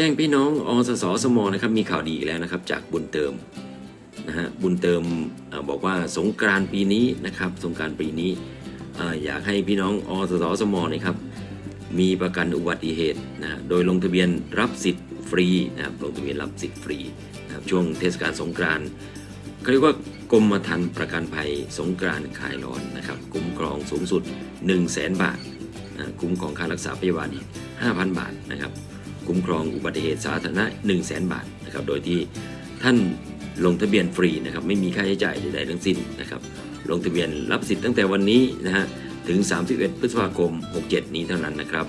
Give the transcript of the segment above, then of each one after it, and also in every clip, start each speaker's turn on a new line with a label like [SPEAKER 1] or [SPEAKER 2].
[SPEAKER 1] แจ้งพี่น้องอสสสมนะครับมีข่าวดีอีกแล้วนะครับ จากบุญเติมนะฮะบุญเติมอบอกว่าสงกรานปีนี้นะครับสงกรานปีนี้ออยากให้พี่น้องอสสสมนะครับมีประกันอุบัติเหตุนะฮะโดยลงทะเบียนรับสิทธิ์ฟรีนะครับลงทะเบียนรับสิทธิ์ฟรีนะครับช่วงเทศกาลสงกรานเขาเรียกว่ากรมธรรม์ประกันภัยสงกรานคลายร้อนนะครับคุ้มครองสูงสุด 1 0 0 0 0แสนบาทนะคุ้มครองค่ารักษาพยาบาลอีก5,000 บาทนะครับ คุ้มครองอุบัติเหตุสาธารณะ 1 0 0 0 0แสนบาทนะครับโดยที่ท่านลงทะเบียนฟรีนะครับไม่มีค่าใช้จ่ายใดๆทั้งสิ้นนะครับลงทะเบียนรับสิทธิ์ตั้งแต่วันนี้นะฮะถึง 31 พฤษภาคม 67 นี้เท่านั้นนะครับ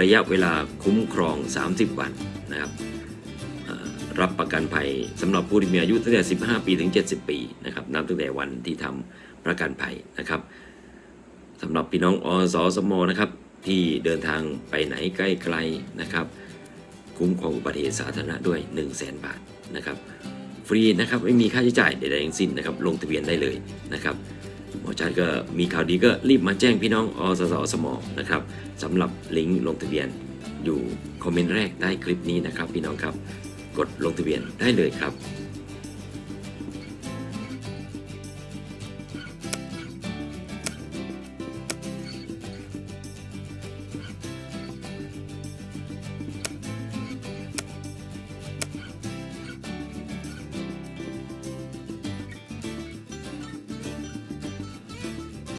[SPEAKER 1] ระยะเวลาคุ้มครอง 30 วันนะครับรับประกันภัยสำหรับผู้ที่มีอายุตั้งแต่ 15 ปีถึง 70 ปีนะครับนับตั้งแต่วันที่ทำประกันภัยนะครับสำหรับพี่น้องอสสมนะครับ ที่เดินทางไปไหนใกล้ๆนะครับ คุ้มครองอุบัติเหตุสาธารณะด้วย 1 0 0 0 0แสนบาทนะครับ ฟรีนะครับไม่มีค่าใช้จ่ายใดๆทั้งสิ้นนะครับ ลงทะเบียนได้เลยนะครับหมอชาติก็มีข่าวดีก็รีบมาแจ้งพี่น้องอสสสมนะครับสำหรับลิงก์ลงทะเบียนอยู่คอมเมนต์แรกใต้คลิปนี้นะครับ พี่น้องครับ กดลงทะเบียนได้เลยครับ